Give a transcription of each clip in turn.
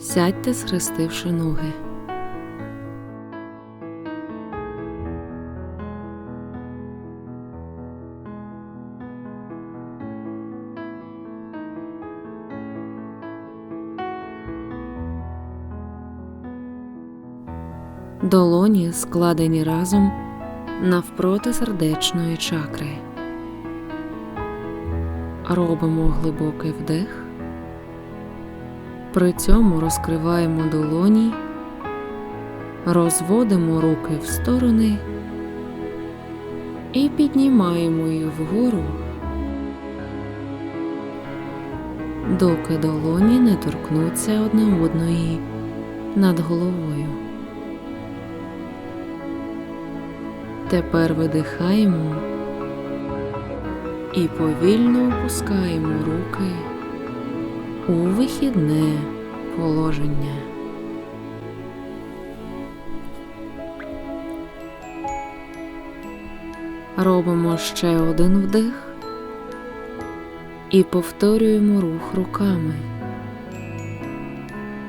Сядьте, схрестивши ноги. Долоні складені разом навпроти сердечної чакри. Робимо глибокий вдих. При цьому розкриваємо долоні, розводимо руки в сторони і піднімаємо їх вгору, доки долоні не торкнуться одне одної над головою. Тепер видихаємо і повільно опускаємо руки у вихідне положення. Робимо ще один вдих і повторюємо рух руками.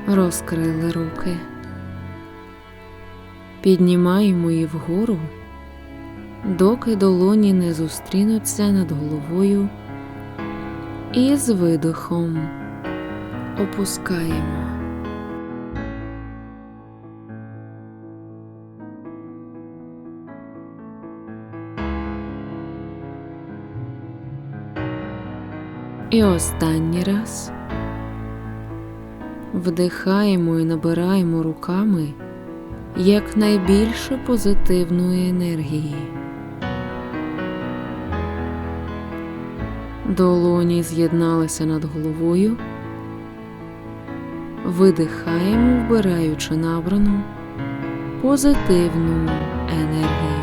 Розкрили руки. Піднімаємо її вгору, доки долоні не зустрінуться над головою і з видихом опускаємо. І останній раз вдихаємо і набираємо руками якнайбільше позитивної енергії. Долоні з'єдналися над головою. Видихаємо, вбираючи набрану позитивну енергію.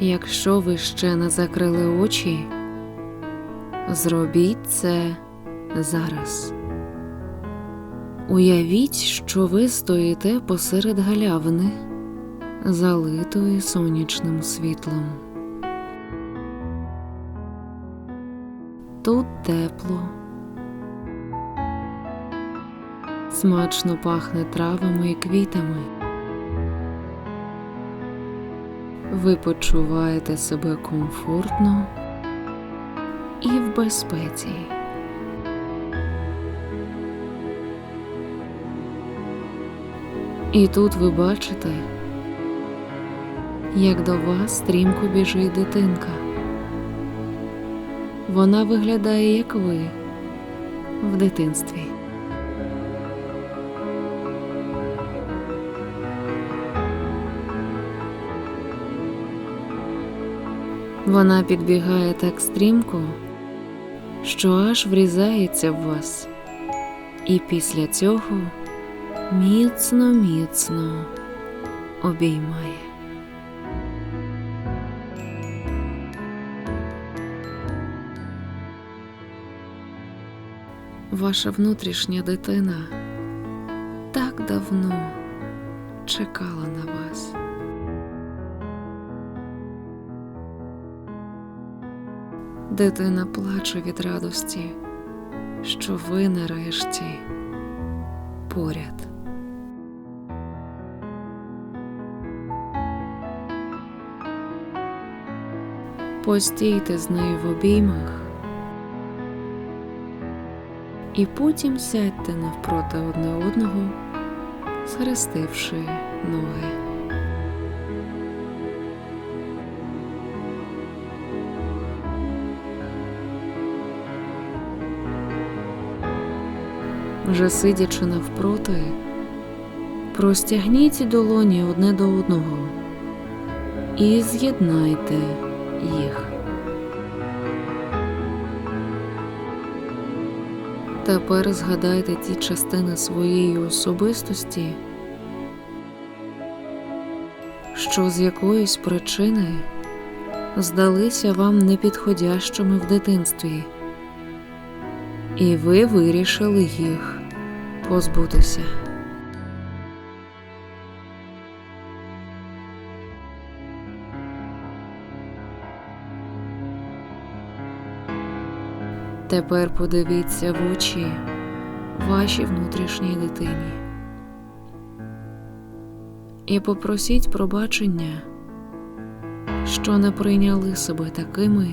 Якщо ви ще не закрили очі, зробіть це зараз. Уявіть, що ви стоїте посеред галявини, залитої сонячним світлом. Тут тепло, смачно пахне травами і квітами. Ви почуваєте себе комфортно і в безпеці. І тут ви бачите, як до вас стрімко біжить дитинка. Вона виглядає, як ви в дитинстві. Вона підбігає так стрімко, що аж врізається в вас, і після цього міцно, міцно обіймає. Ваша внутрішня дитина так давно чекала на вас. Дитина плаче від радості, що ви нарешті поряд. Постійте з нею в обіймах і потім сядьте навпроти одне одного, схрестивши ноги. Вже сидячи навпроти, простягніть долоні одне до одного і з'єднайте їх. Тепер згадайте ті частини своєї особистості, що з якоїсь причини здалися вам непідходящими в дитинстві, і ви вирішили їх позбутися. Тепер подивіться в очі вашій внутрішній дитині і попросіть пробачення, що не прийняли себе такими,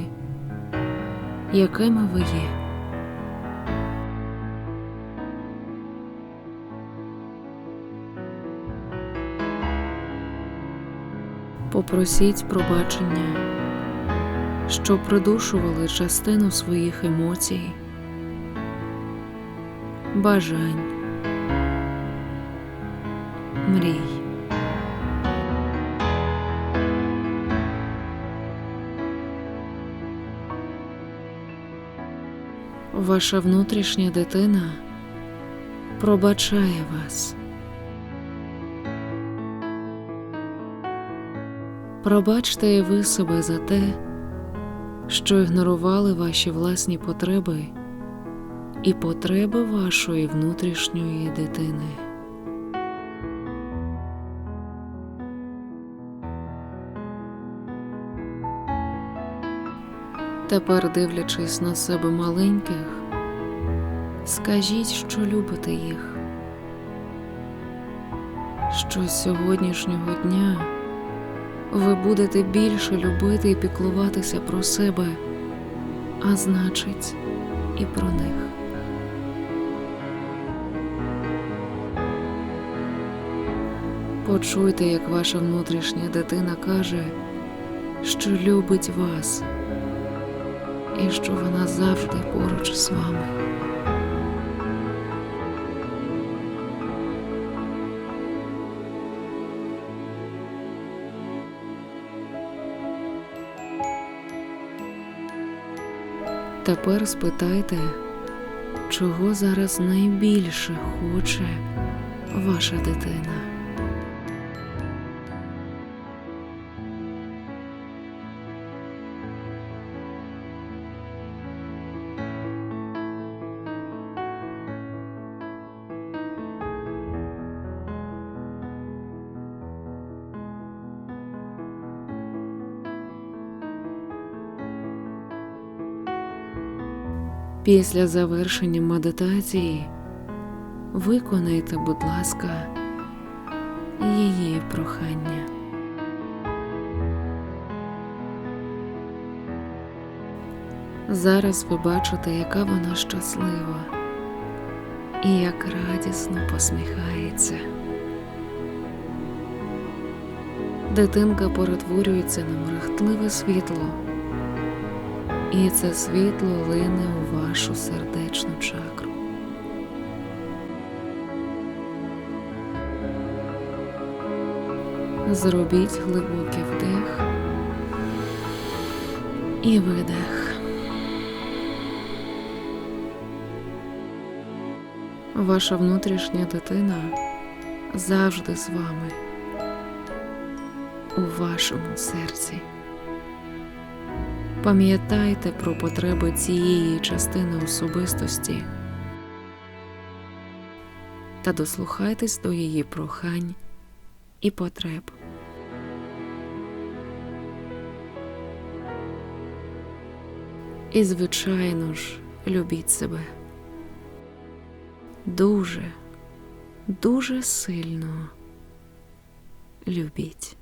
якими ви є. Попросіть пробачення, що придушували частину своїх емоцій, бажань, мрій. Ваша внутрішня дитина пробачає вас. Пробачте і ви себе за те, що ігнорували ваші власні потреби і потреби вашої внутрішньої дитини. Тепер, дивлячись на себе маленьких, скажіть, що любите їх, що з сьогоднішнього дня ви будете більше любити і піклуватися про себе, а значить, і про них. Почуйте, як ваша внутрішня дитина каже, що любить вас і що вона завжди поруч з вами. Тепер спитайте, чого зараз найбільше хоче ваша дитина. Після завершення медитації виконайте, будь ласка, її прохання. Зараз ви бачите, яка вона щаслива і як радісно посміхається. Дитинка перетворюється на мерехтливе світло. І це світло лине у вашу сердечну чакру. Зробіть глибокий вдих і видих. Ваша внутрішня дитина завжди з вами у вашому серці. Пам'ятайте про потреби цієї частини особистості та дослухайтесь до її прохань і потреб. І, звичайно ж, любіть себе дуже, дуже сильно любіть.